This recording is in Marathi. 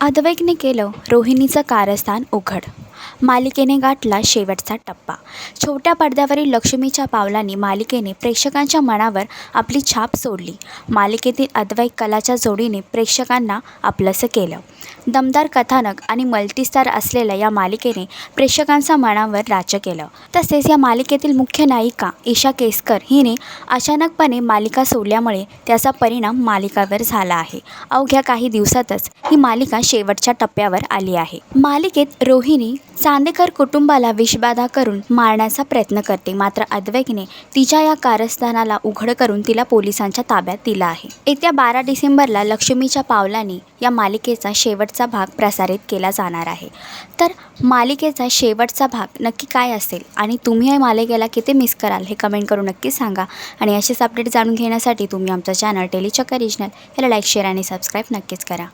अद्वैकने केलं रोहिणीचं कारस्थान उघड. मालिकेने गाठला शेवटचा टप्पा. छोट्या पडद्यावरील लक्ष्मीच्या पावलांनी मालिकेने प्रेक्षकांच्या मनावर आपली छाप सोडली. मालिकेतील अद्वैत कलाच्या जोडीने प्रेक्षकांना आपलंसं केलं. दमदार कथानक आणि मल्टीस्टार असलेल्या या मालिकेने प्रेक्षकांच्या मनावर राज्य केलं. तसेच या मालिकेतील मुख्य नायिका ईशा केसकर हिने अचानकपणे मालिका सोडल्यामुळे त्याचा परिणाम मालिकावर झाला आहे. अवघ्या काही दिवसातच ही मालिका शेवटच्या टप्प्यावर आली आहे. मालिकेत रोहिणी चांदेकर कुटुंबाला विषबाधा करून मारण्याचा प्रयत्न करते. मात्र अद्वैकने तिच्या या कारस्थानाला उघड करून तिला पोलिसांच्या ताब्यात दिलं आहे. येत्या बारा डिसेंबरला लक्ष्मीच्या पावलांनी या मालिकेचा शेवटचा भाग प्रसारित केला जाणार आहे. तर मालिकेचा शेवटचा भाग नक्की काय असेल आणि तुम्ही या मालिकेला किती मिस कराल हे कमेंट करून नक्की सांगा. आणि असेच अपडेट जाणून घेण्यासाठी तुम्ही आमचं चॅनल टेलीचक्कर रिजनल याला लाईक शेअर आणि सबस्क्राईब नक्कीच करा.